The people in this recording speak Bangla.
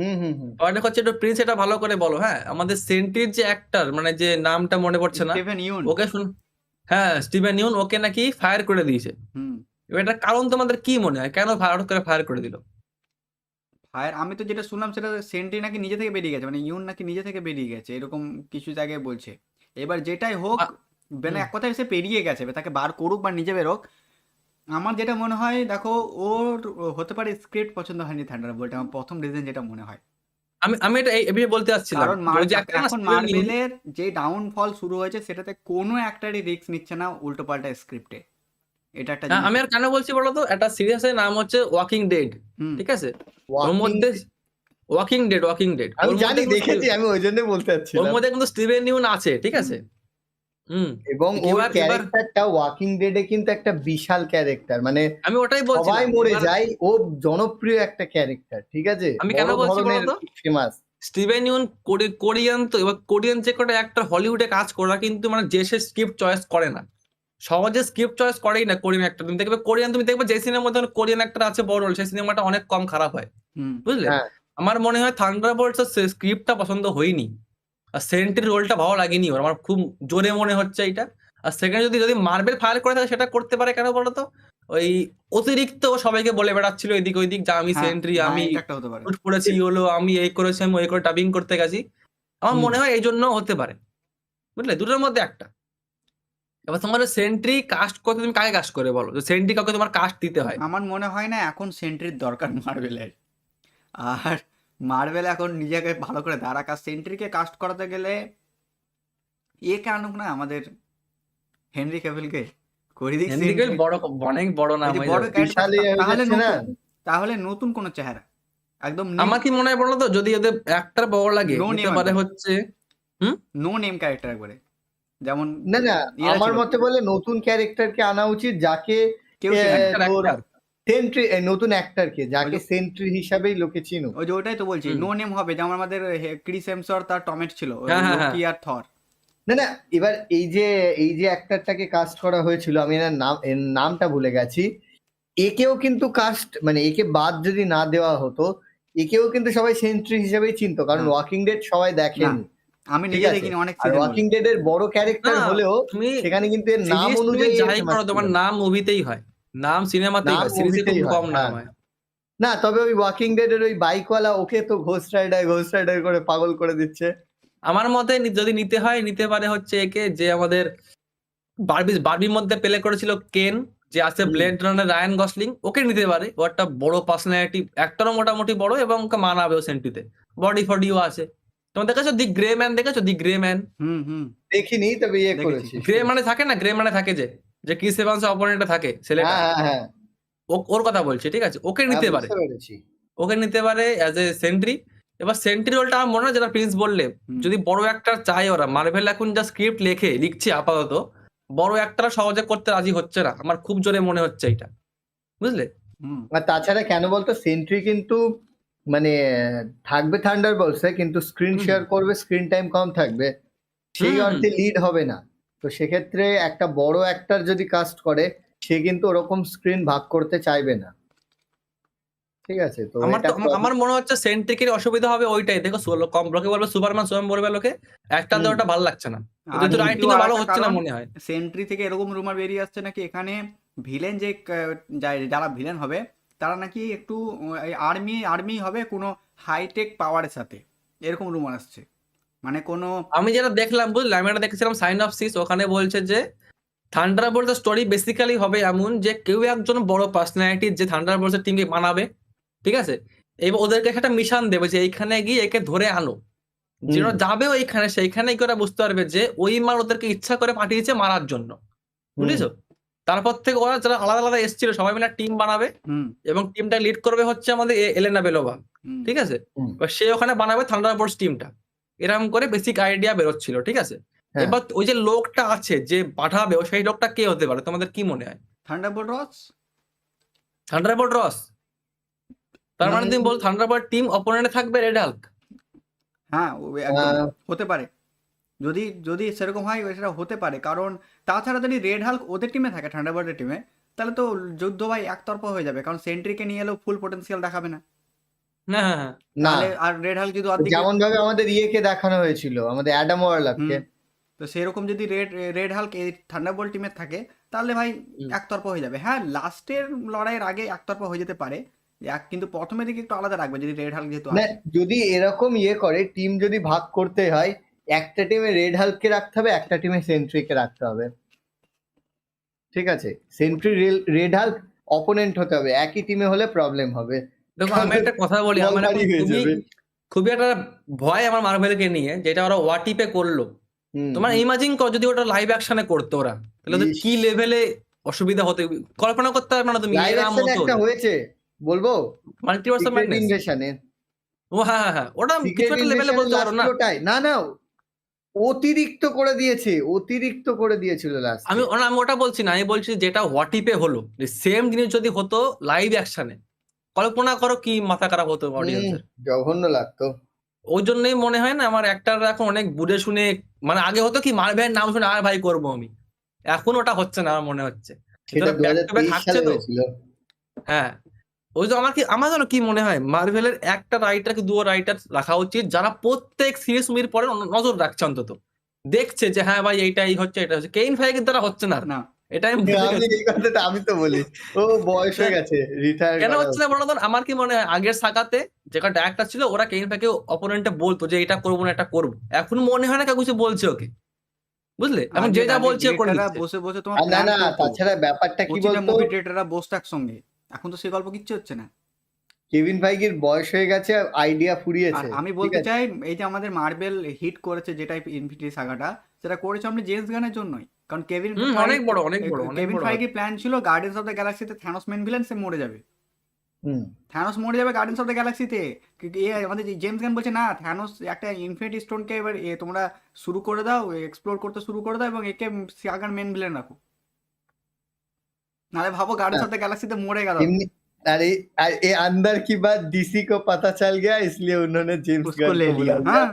হুম হুম হুম। পয়েন্ট হচ্ছে একটু প্রিন্স এটা ভালো করে বলো হ্যাঁ? আমাদের সেন্টির যে অ্যাক্টর মানে যে নামটা মনে পড়ছে না। ইউন ওকে শুন হ্যাঁ স্টিভেন ইউন ওকে নাকি ফায়ার করে দিয়েছে। হুম। এবার এটার কারণ তোমাদের কি মনে হয়? কেন ফায়ার করে ফায়ার করে দিল? ফায়ার আমি তো যেটা শুনলাম সেটা সেন্ট্রি নাকি নিজে থেকে বেরিয়ে গেছে মানে ইউন নাকি নিজে থেকে বেরিয়ে গেছে এরকম কিছু জায়গায় বলছে। এবার যেটাই হোক মানে হুম। এক কথায় সে পেরিয়ে গেছে এবার তাকে বার করুক বা নিজে বেরোক আমার যেটা মনে হয় দেখো ওর হতে পারে স্ক্রিপ্ট পছন্দ হয়নি থান্ডার বলটা আমার প্রথম রিজন যেটা মনে হয়। আমি আমি এটা এই বলতে যাচ্ছিলাম কারণ এখন Steven যে ডাউনফল শুরু হয়েছে সেটাতে কোনো একটারই রিস্ক নিচ্ছে না উল্টো পাল্টা স্ক্রিপ্টে এটা একটা হ্যাঁ, আমি আর কেন বলছি বলো তো? একটা সিরিয়াসের নাম হচ্ছে ওয়াকিং ডেড হুম, ঠিক আছে? ওর মধ্যে ওয়াকিং ডেড ওয়াকিং ডেড আমি জানি দেখেছি আমি ওই জন্য বলতে ওর মধ্যে কিন্তু স্টিভেন ইউন আছে ঠিক আছে? এবং ওর ক্যারেক্টারটা ওয়াকিং ডেডে কিন্তু একটা বিশাল ক্যারেক্টার মানে আমি ওটাই বলছি সবাই মরে যায় ও জনপ্রিয় একটা ক্যারেক্টার ঠিক আছে? আমি কেন বলছি? ফেমাস স্টিভেন ইউন কোরিয়ান তো এবার কোরিয়ান যে কটা একটা হলিউডে কাজ করা কিন্তু মানে যে সে স্ক্রিপ্ট চয়েস করে না। সহজে স্ক্রিপ্ট চয়েস করেই না কোরিয়ান একটা তুমি দেখবে কোরিয়ান তুমি দেখবে যে সিনেমার মধ্যে কোরিয়ান একটা আছে বড় রোল সেই সিনেমাটা অনেক কম খারাপ হয়। বুঝলে? হ্যাঁ। আমার মনে হয় থান্ডার বোল্টস স্ক্রিপ্টটা পছন্দ হয়নি। আর সেন্ট্রির রোলটা ভালো লাগেনি ওর। আমার খুব জোরে মনে হচ্ছে এটা আর সেকেন্ড যদি যদি মার্বেল ফায়ার করে থাকে সেটা করতে পারে কেন বলতো ওই অতিরিক্ত ও সবাইকে বলে বেড়াচ্ছিল এদিক ওইদিক যে আমি সেন্ট্রি হ্যাঁ, আমি এটা হতে পারে। শুট করেছি এই হলো আমি এই করেছি আমি ওই করে ডাবিং করতে গেছি। আমার মনে হয় এই জন্য হতে পারে। বুঝলে? দুটোর মধ্যে একটা। এবার তোমার সেন্ট্রি কাস্ট করতে তুমি কাকে কাস্ট করে বলো? সেন্ট্রি কাউকে তোমার কাস্ট দিতে হয়। আমার মনে হয় না এখন সেন্ট্রির দরকার মার্বেলের। আর মার্বেল এখন নিজেকে ভালো করে দাঁড়াক আর সেন্ট্রিকে কাস্ট করাতে গেলে একে আনুক না আমাদের হেনরি ক্যাভিলকে করে দিক হেনরি। বড় অনেক বড় নাম বড় তাহলে না? নতুন তাহলে নতুন কোনো চেহারা একদম আমার কি মনে হয় বলো তো যদি ওদের একটা বড় লাগে নিতে name পারে। হচ্ছে নো নেম ক্যারেক্টার একবারে যেমন না না আমার মতে বলে নতুন ক্যারেক্টারকে আনা উচিত যাকে কেউ চেনে। সেন্ট্রি নতুন অ্যাক্টরকে যাকে সেন্ট্রি হিসাবেই লোকে চিনুক ওই যে ওটাই তো বলছি নো নেম হবে যেমন আমাদের ক্রিস এমসর তার টমেট ছিল হ্যাঁ, হ্যাঁ, হ্যাঁ। লোকি আর থর না না এবার এই যে এই যে অ্যাক্টরটাকে কাস্ট করা হয়েছিল আমি এর নাম এর নামটা ভুলে গেছি একেও কিন্তু কাস্ট মানে একে বাদ যদি না দেওয়া হতো একেও কিন্তু সবাই সেন্ট্রি হিসেবেই চিনতো কারণ হ্যাঁ। ওয়াকিং ডেড সবাই দেখেনি আমি ঠিক নিজে আছে। দেখিনি অনেক ওয়াকিং ডেড এর বড় ক্যারেক্টার হলেও সেখানে কিন্তু এর নাম অনুযায়ী তোমার নাম মুভিতেই হয় নাম সিনেমাতেই নাম হয় সিরিজে খুব কম নাম হ্যাঁ। হয়। না তবে ওই ওয়াকিং ডেড এর ওই বাইকওয়ালা ওকে তো ঘোস্ট রাইডার ঘোস্ট রাইডার করে পাগল করে দিচ্ছে। আমার মতে যদি নিতে হয় নিতে পারে হচ্ছে একে যে আমাদের বারবি বারবির মধ্যে প্লে করেছিল কেন যে আছে ব্লেড রানের রায়ান গসলিং ওকে নিতে পারে। ও একটা বড় পার্সোনালিটি একটারও মোটামুটি বড় এবং ওকে মানাবে ও সেন্টিতে বডি ফডিও আছে। তোমার দেখেছ দি গ্রে ম্যান দেখেছ? দি গ্রে ম্যান হুম হুম দেখিনি তবে ইয়ে করেছি। গ্রে মানে থাকে না? গ্রে মানে থাকে যে? যে ক্রিস এভান্স অপোনেন্টে থাকে ছেলেটা। হ্যাঁ হ্যাঁ হ্যাঁ। ও- ওর কথা বলছি ঠিক আছে? ওকে নিতে হ্যাঁ, পারে। ওকে নিতে পারে অ্যাজ এ সেন্ট্রি এবার সেন্ট্রি রোলটা আমার মনে হয় যেটা প্রিন্স বললে যদি বড় একটা চায় ওরা মার্ভেল এখন যা স্ক্রিপ্ট লেখে লিখছে আপাতত বড় একটা সহজে করতে রাজি হচ্ছে না। আমার খুব জোরে মনে হচ্ছে এটা। বুঝলে? আর তাছাড়া কেন বলতো সেন্ট্রি কিন্তু মানে থাকবে থান্ডার বলছে কিন্তু স্ক্রিন শেয়ার করবে স্ক্রিন টাইম কম থাকবে। সেই অর্থে লিড হবে না। তো সেক্ষেত্রে একটা বড় অ্যাক্টর যদি কাস্ট করে সে কিন্তু ওরকম স্ক্রিন ভাগ করতে চাইবে না। ঠিক আছে তো আমার আমার মনে হচ্ছে সেন্ট্রিকের অসুবিধা হবে ওইটাই। দেখো কম লোকে বলবে সুপারম্যান সোয়াম বলবে লোকে একটা। ওটা ভালো লাগছে না। কিন্তু রাইটিং ভালো হচ্ছে না মনে হয়। সেন্ট্রি থেকে এরকম রুমার বেরিয়ে আসছে নাকি এখানে ভিলেন যে যারা ভিলেন হবে তারা নাকি একটু আর্মি আর্মি হবে কোনো হাইটেক পাওয়ারের সাথে। এরকম রুমার আসছে। মানে কোনো আমি যেটা দেখলাম বুঝলে? আমি এটা দেখেছিলাম সাইন অফ সিস ওখানে বলছে যে থান্ডার বোল্টের স্টোরি বেসিক্যালি হবে এমন যে কেউ একজন বড় পার্সোনালিটি যে থান্ডার বোল্টের টিমকে বানাবে ঠিক আছে? এবার ওদেরকে একটা মিশন দেবে যে এইখানে গিয়ে একে ধরে আনো। হুম। যাবে ওইখানে সেইখানেই করে বুঝতে পারবে যে ওই মাল ওদেরকে ইচ্ছা করে পাঠিয়েছে মারার জন্য। বুঝেছ? তারপর থেকে ওরা যারা আলাদা আলাদা এসেছিল সবাই মিলে টিম বানাবে। এবং টিমটা লিড করবে হচ্ছে আমাদের এলেনা বেলোভা ঠিক আছে? সে ওখানে বানাবে থান্ডার বোল্টস টিমটা এরকম করে বেসিক আইডিয়া বেরোচ্ছিল ঠিক আছে? হ্যাঁ। এবার ওই যে লোকটা আছে যে পাঠাবে ও সেই লোকটা কে হতে পারে? তোমাদের কি মনে হয়? থান্ডারবোল্ট রস থান্ডারবোল্ট রস তার মানে মানে- তুমি বল থান্ডারবোল্ট টিম অপোনেন্টে থাকবে রেড হাল্ক হ্যাঁ আহ, হতে পারে। যদি যদি সেরকম হয় সেটা হতে পারে। কারণ তাছাড়া যদি রেড হাল্ক ওদের টিমে থাকে থান্ডারবোল্টের টিমে তাহলে তো যুদ্ধ ভাই একতরফা হয়ে যাবে। কারণ সেন্ট্রিকে নিয়ে এলেও ফুল পোটেনশিয়াল দেখাবে না। হ্যাঁ হ্যাঁ হ্যাঁ। না। আর রেড হাল্ক যদি অর্ধেক যেমন ভাবে আমাদের ইয়েকে দেখানো হয়েছিল আমাদের অ্যাডাম ওয়ারলককে। তো সেরকম যদি রেড রেড হাল্ক এই থান্ডারবোল্ট টিমে থাকে তাহলে ভাই। একতরফা হয়ে যাবে। হ্যাঁ লাস্টের লড়াইয়ের আগে একতরফা হয়ে যেতে পারে। এক কিন্তু প্রথমের দিকে একটু আলাদা রাখবে যদি রেড হাল্ক যেহেতু না যদি এরকম ইয়ে করে টিম যদি ভাগ করতে হয় একটা টিমে রেড হাল্ককে রাখতে হবে একটা টিমে সেন্ট্রিকে রাখতে হবে। ঠিক আছে? সেন্ট্রি রেড হাল্ক অপোনেন্ট হতে হবে। একই টিমে হলে প্রবলেম হবে। দেখো আমি একটা কথা বলি আমার এখন খুবই একটা ভয় আমার মার্ভেলকে নিয়ে যেটা ওরা ওয়াটিপে করল। তোমার। ইমাজিন করো যদি ওটা লাইভ অ্যাকশনে করতো ওরা তাহলে ওদের কি লেভেলে অসুবিধা হতে? কল্পনা করতে পারবে না তুমি হয়েছে বলব? মাল্টিভার্স অফ ম্যাডনেস ও হ্যাঁ হ্যাঁ হ্যাঁ ওটা কিছু সিক্রেট একটা লেভেলে বলতে পারো না। না না অতিরিক্ত করে দিয়েছে অতিরিক্ত করে দিয়েছিল লাস্ট আমি আমি ওটা বলছি না আমি বলছি যেটা হোয়াটিপে হলো সেম জিনিস যদি হতো লাইভ অ্যাকশনে কল্পনা করো কি মাথা খারাপ হতো অডিয়েন্সের জঘন্য লাগতো। ওই জন্যই মনে হয় না আমার অ্যাক্টাররা এখন অনেক বুঝে শুনে মানে আগে হতো কি মারভের নাম শুনে আর ভাই করব আমি। এখন ওটা হচ্ছে না আমার মনে হচ্ছে। সেটা দু হাজার তেইশ সালে তো? হয়েছিল। হ্যাঁ। ওই যে আমার কি আমার যেন কি মনে হয় মার্ভেলের একটা রাইটার কি দুটো রাইটার রাখা উচিত যারা প্রত্যেক সিরিজ মুভির পরে নজর রাখছে অন্তত। দেখছে যে হ্যাঁ ভাই এইটাই হচ্ছে এটা হচ্ছে। কেইন ফাইকের দ্বারা হচ্ছে না। না। আমি। এই কথাটা তো বলি। ও বয়স হয়ে গেছে রিটায়ার কেন হচ্ছে না বলো আমার কি মনে হয় আগের সাকাতে যেটা ডাইরেক্টর ছিল ওরা কেইন ফাইকে অপোনেন্টে বলতো যে এটা করব না এটা করব। এখন মনে হয় না কেউ কিছু বলছে ওকে। বুঝলে? এখন যে যা বলছে করে বসে বসে তোমার না না তাছাড়া ব্যাপারটা কি প্রতিটা বলতো? মুভি ডিরেক্টররা বসতো একসঙ্গে। এখন তো সেই গল্প কিচ্ছু হচ্ছে না। কেভিন ভাইগির বয়স হয়ে গেছে আইডিয়া ফুরিয়েছে। আমি বলতে চাই এই যে আমাদের মার্বেল হিট করেছে যেটা ইনফিনিটি সাগাটা সেটা করেছে আমরা জেমস গানের জন্যই কারণ কেভিন হুম, অনেক বড় অনেক বড় অনেক কেভিন বড় ফাইগি প্ল্যান ছিল গার্ডিয়ান্স অফ দ্য গ্যালাক্সিতে থ্যানোস মেন ভিলেন সে মরে যাবে হুম থ্যানোস মরে যাবে গার্ডিয়ান্স অফ দ্য গ্যালাক্সিতে এ আমাদের যে জেমস গান বলছে না থ্যানোস একটা ইনফিনিটি স্টোনকে এবার এ তোমরা শুরু করে দাও এক্সপ্লোর করতে শুরু করে দাও এবং একে সাগার মেন ভিলেন রাখো নাহলে ভাবো গার্ডিয়ান্স অফ দ্য গ্যালাক্সিতে মরে গেল इमनी अरे अरे ये अंदर की बात डीसी को पता चल गया इसलिए उन्होंने जेम्स उसको गन ले को लिया बुला लिया हाँ